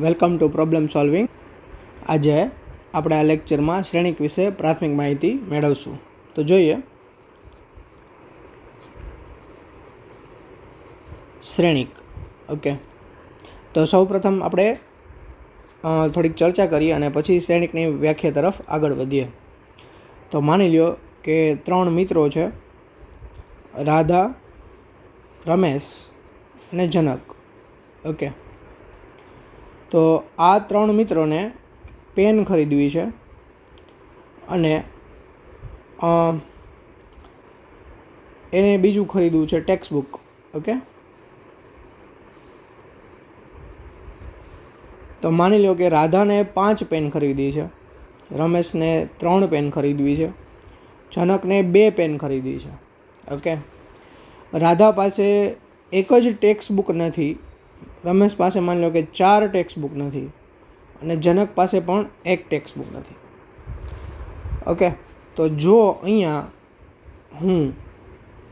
Welcome to problem solving આજે આપણે આ લેક્ચરમાં શ્રેણિક વિશે પ્રાથમિક માહિતી મેળવશું. તો જોઈએ. શ્રેણિક. ઓકે તો સૌપ્રથમ આપણે થોડીક ચર્ચા કરીએ અને પછી શ્રેણિકની વ્યાખ્યા તરફ આગળ વધીએ. તો માની લ્યો કે ત્રણ મિત્રો છે. રાધા, રમેશ અને જનક. ઓકે તો આ ત્રણ મિત્રોને પેન ખરીદવી છે. અને એને બીજું ખરીદવું છે ટેક્સ્ટ બુક ઓકે તો માની લો કે રાધાને પાંચ પેન ખરીદી છે, રમેશને ત્રણ પેન ખરીદવી છે, જનકને બે પેન ખરીદી છે ઓકે રાધા પાસે એક જ ટેક્સ્ટ બુક નથી રમેશ પાસે માની લો કે ચાર ટેક્સ્ટ બુક નથી અને જનક પાસે પણ એક ટેક્સ્ટ બુક નથી. ઓકે તો જો અહીંયા હું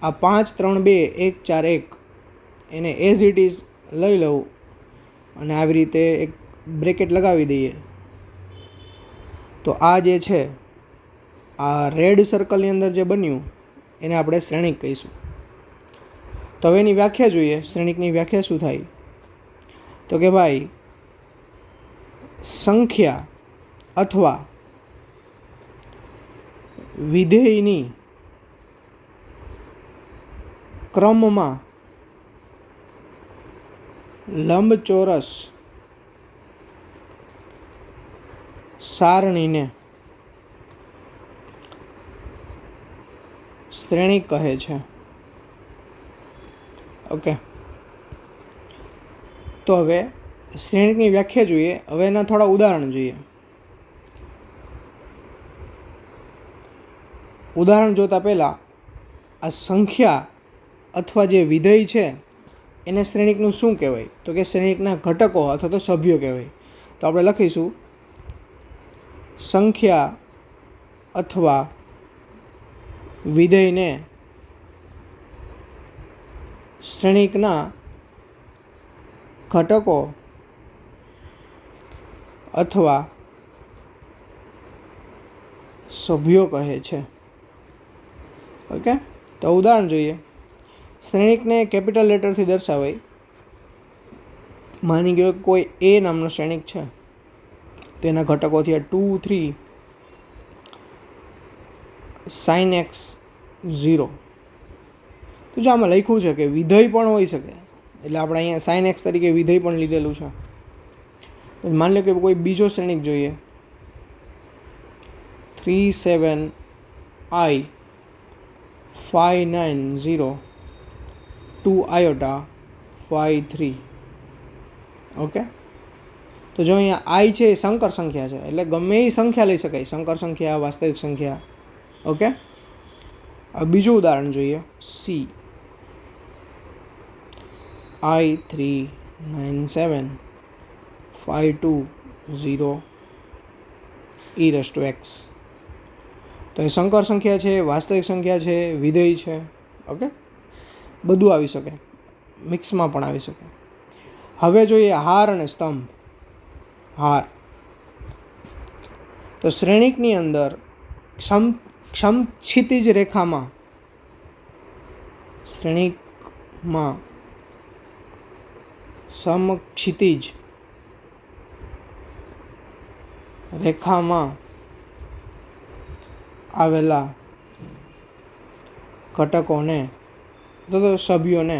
આ પાંચ, ત્રણ, બે, એક, ચાર, એક એને એઝ ઇટ ઇઝ લઈ લઉં અને આવી રીતે એક બ્રેકેટ લગાવી દઈએ, તો આ જે છે, આ રેડ સર્કલની અંદર જે બન્યું એને આપણે શ્રેણિક કહીશું. તો હવે એની વ્યાખ્યા જોઈએ, શ્રેણિકની વ્યાખ્યા શું થાય? તો કે ભાઈ સંખ્યા અથવા વિધેયની ક્રમમાં લંબચોરસ સારણીને શ્રેણી કહે છે. ઓકે તો હવે શ્રેણીની વ્યાખ્યા જોઈએ. હવે એના થોડા ઉદાહરણ જોઈએ. ઉદાહરણ જોતા પહેલાં આ સંખ્યા અથવા જે વિધેય છે, એને શ્રેણિકનું શું કહેવાય? તો કે શ્રેણિકના ઘટકો અથવા તો સભ્યો કહેવાય. તો આપણે લખીશું, સંખ્યા અથવા વિધેયને શ્રેણિકના ઘટકો અથવા સભ્યો કહે છે. ઓકે? તો ઉદાહરણ જોઈએ. શ્રેણિકને કેપિટલ લેટરથી દર્શાવાય. માની ગયો કોઈ એ નામનો શ્રેણિક છે. તેના ઘટકો થયા two three sine X zero તો જો આમાં લખ્યું છે કે વિધેય પણ હોઈ શકે. એટલે આપણે અહીંયા સાઇન એક્સ તરીકે વિધેય પણ લીધેલું છે. માની લો કે કોઈ બીજો શ્રેણિક જોઈએ. Three seven I five nine zero two iota five three. Okay? તો જો અહીંયા આઈ છે એ સંકર સંખ્યા છે, એટલે ગમે એ સંખ્યા લઈ શકાય. સંકર સંખ્યા, વાસ્તવિક સંખ્યા. ઓકે? બીજું ઉદાહરણ જોઈએ. C. I three nine seven five two zero E raise to X તો એ સંકર સંખ્યા છે, વાસ્તવિક સંખ્યા છે, વિધેય છે ઓકે બધું આવી શકે. મિક્સમાં પણ આવી શકે. હવે જોઈએ હાર અને સ્તંભ. હાર. તો શ્રેણિકની અંદર ક્ષમ ક્ષમક્ષિતિજ રેખામાં, શ્રેણિકમાં સમક્ષિતિજ રેખામાં આવેલા ઘટકોને તો સભ્યોને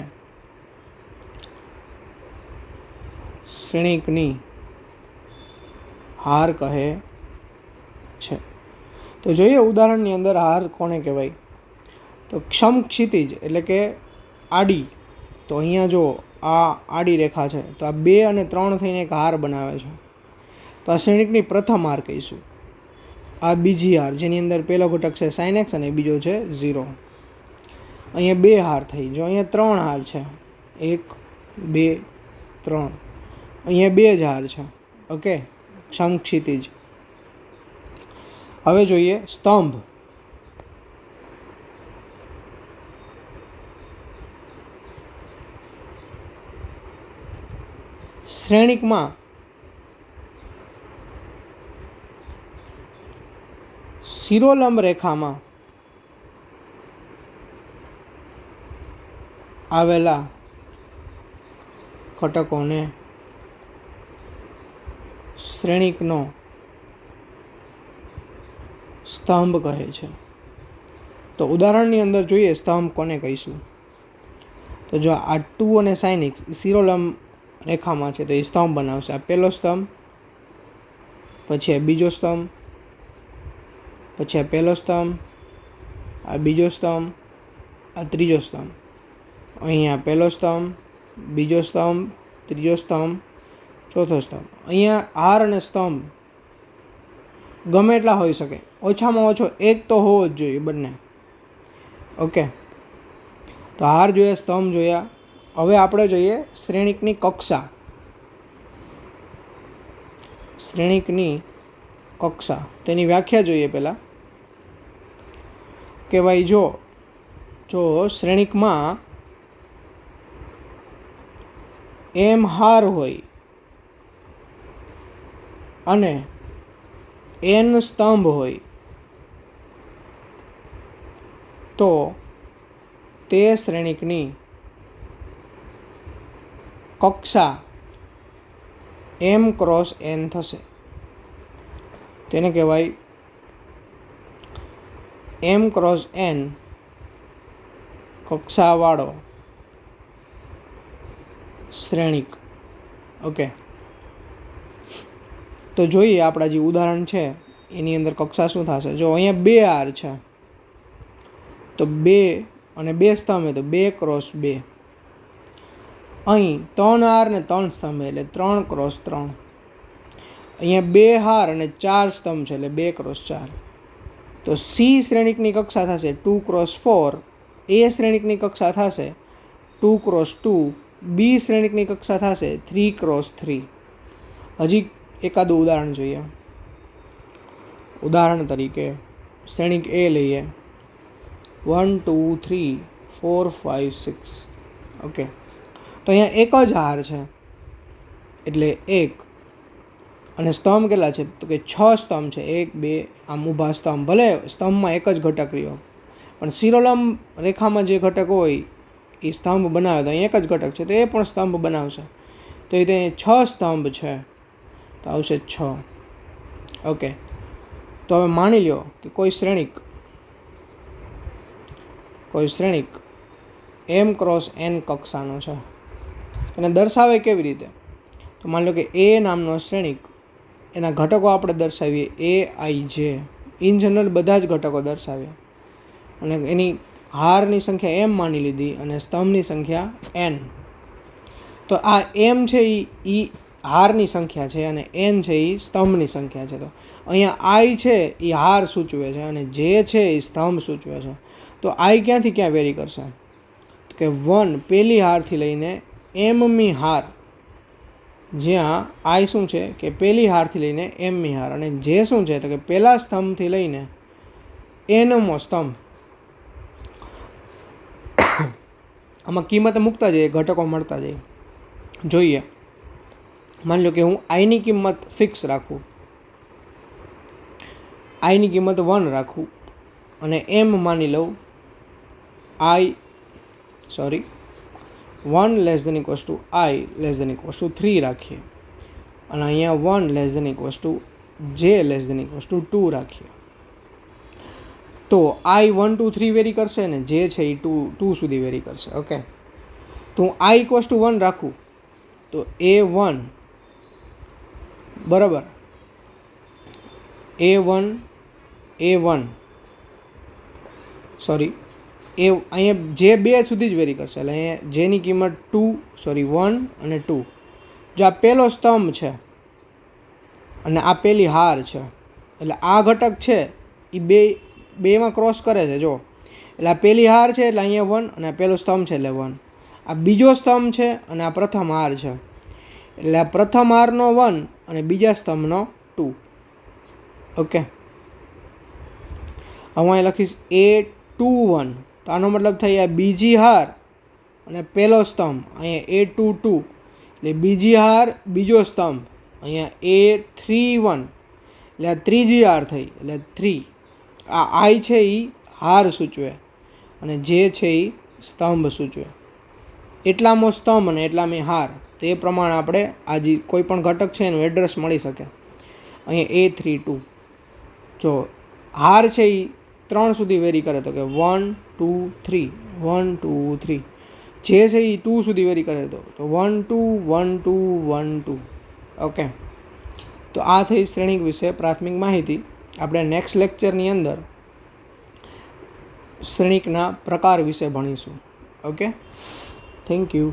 શ્રેણિકની હાર કહે છે. તો જોઈએ ઉદાહરણની અંદર હાર કોને કહેવાય? તો ક્ષમ ક્ષિતિજ એટલે કે આડી. તો અહીંયા જો આ આડી રેખા છે. તો આ બે અને ત્રણ થઈને એક હાર બનાવે છે. તો આ શ્રેણિકની પ્રથમ હાર કહીશું. આ બીજી હાર, જેની અંદર પહેલો ઘટક છે સાઇનેક્સ અને બીજો છે ઝીરો અહીંયા બે હાર થઈ. જો અહીંયા ત્રણ હાર છે. એક, બે, ત્રણ. અહીંયા બે જ હાર છે. ઓકે? સમક્ષિતિજ હવે જોઈએ સ્તંભ. શ્રેણીકમાં શિરોલંબ રેખામાં આવેલા ઘટકોને શ્રેણીકનો સ્તંભ કહે છે. તો ઉદાહરણની અંદર જોઈએ, સ્તંભ કોને કહીશું? તો જો આ ટુ અને સાઇનિક્સ શિરોલંબ રેખામાં છે, તો એ સ્તંભ બનાવશે. આ પહેલો સ્તંભ, પછી આ બીજો સ્તંભ, પછી આ પહેલો સ્તંભ, આ બીજો સ્તંભ, આ ત્રીજો સ્તંભ. અહીંયા પહેલો સ્તંભ, બીજો સ્તંભ, ત્રીજો સ્તંભ, ચોથો સ્તંભ. અહીંયા હાર અને સ્તંભ ગમે એટલા હોઈ શકે. ઓછામાં ઓછો એક તો હોવો જ જોઈએ બંને. ઓકે? તો હાર જોયા, સ્તંભ જોયા. હવે આપણે જોઈએ શ્રેણિકની કક્ષા. શ્રેણિકની કક્ષા. તેની વ્યાખ્યા જોઈએ પહેલાં. કે ભાઈ જો જો શ્રેણિકમાં એમ હાર હોય અને એન સ્તંભ હોય, તો તે શ્રેણિકની કક્ષા એમ ક્રોસ એન થશે. તેને કહેવાય એમ ક્રોસ એન કક્ષાવાળો શ્રેણિક. ઓકે તો જોઈએ આપણા જે ઉદાહરણ છે, એની અંદર કક્ષા શું થશે? જો અહીંયા બે આર છે, તો બે અને બે સ્તંભ તો બે ક્રોસ બે. અહીં ત્રણ હાર ને ત્રણ સ્તંભ એટલે ત્રણ ક્રોસ ત્રણ. અહીંયા બે હાર અને ચાર સ્તંભ છે, એટલે બે ક્રોસ ચાર. તો સી શ્રેણિકની કક્ષા થશે ટુ ક્રોસ ફોર એ શ્રેણિકની કક્ષા થશે ટુ ક્રોસ ટુ બી શ્રેણિકની કક્ષા થશે થ્રી ક્રોસ થ્રી હજી એકાદું ઉદાહરણ જોઈએ. ઉદાહરણ તરીકે શ્રેણિક એ લઈએ. One two three four five six okay તો અહીંયા એક જ હાર છે. એટલે એક. અને સ્તંભ કેટલા છે? તો કે છ સ્તંભ છે. એક, બે, આમ ઊભા સ્તંભ. ભલે સ્તંભમાં એક જ ઘટક રહ્યો. પણ શિરોલંબ રેખામાં જે ઘટક હોય, એ સ્તંભ બનાવે. તો અહીં એક જ ઘટક છે. તો એ પણ સ્તંભ બનાવશે. તો એ ત્યાં છ સ્તંભ છે. તો આવશે છ. ઓકે. તો હવે માની લ્યો કે કોઈ શ્રેણિક કોઈ શ્રેણિક એમ ક્રોસ એન કક્ષાનો છે. એને દર્શાવે કેવી રીતે? તો માની લો કે એ નામનો શ્રેણિક, એના ઘટકો આપણે દર્શાવીએ એ આઈ જે ઇન જનરલ બધા જ ઘટકો દર્શાવ્યા અને એની હારની સંખ્યા એમ માની લીધી અને સ્તંભની સંખ્યા એન તો આ એમ છે એ ઈ હારની સંખ્યા છે અને એન છે એ સ્તંભની સંખ્યા છે. તો અહીંયા આઈ છે એ હાર સૂચવે છે અને જે છે એ સ્તંભ સૂચવે છે. તો આઈ ક્યાંથી ક્યાં વેરી કરશે? કે વન પહેલી હારથી લઈને એમમી હાર. જ્યાં આઈ શું છે કે પહેલી હારથી લઈને એમમી હાર. અને જે શું છે તો કે પહેલા સ્તંભથી લઈને એનમો સ્તંભ. આમાં કિંમત મૂકતા જઈએ, ઘટકો મળતા જઈએ. જોઈએ. માની લો કે હું આઈની કિંમત ફિક્સ રાખું. આઈની કિંમત વન રાખું. અને એમ માની લઉં I sorry one less than equals two I less than equals two three રાખીએ. અને અહીંયા one less than equals two J less than equals two two રાખીએ. તો I one two three vary કરશે ને જે છે એ ટુ ટુ સુધી વેરી કરશે. ઓકે તો હું આઈ ઇક્વસ ટુ વન રાખું. તો એ વન બરાબર? A one A one sorry એ અહીંયા જે બે સુધી જ વેરી કરશે. એટલે અહીંયા જેની કિંમત ટુ સોરી વન અને ટુ જો આ પહેલો સ્તંભ છે અને આ પેલી હાર છે, એટલે આ ઘટક છે એ બે, બેમાં ક્રોસ કરે છે, જો. એટલે આ પહેલી હાર છે, એટલે અહીંયા વન અને આ પહેલો સ્તંભ છે, એટલે વન આ બીજો સ્તંભ છે અને આ પ્રથમ હાર છે. એટલે આ પ્રથમ હારનો વન અને બીજા સ્તંભનો ટુ ઓકે હવે અહીં લખીશ એ ટુ વન તો આનો મતલબ થઈ આ બીજી હાર અને પહેલો સ્તંભ, અહીંયા એ ટુ ટુ. એટલે બીજી હાર, બીજો સ્તંભ, અહીંયા એ થ્રી વન. એટલે આ ત્રીજી હાર થઈ, એટલે થ્રી. આ આઈ છે એ હાર સૂચવે અને જે છે એ સ્તંભ સૂચવે. એટલામાં સ્તંભ અને એટલામાં હાર. તો એ પ્રમાણે આપણે આ જે કોઈ પણ ઘટક છે એનું એડ્રેસ મળી શકે. અહીંયા એ થ્રી ટુ. જો હાર છે એ ત્રણ સુધી વેરી કરે તો કે one, two, three. One, two, three. જે છે એ ટુ સુધી વેરી કરે તો. તો one, two one two one, two. Okay. તો આ થઈ શ્રેણિક વિશે પ્રાથમિક માહિતી. આપણે નેક્સ્ટ લેક્ચરની અંદર શ્રેણિકના પ્રકાર વિશે ભણીશું. ઓકે? Thank you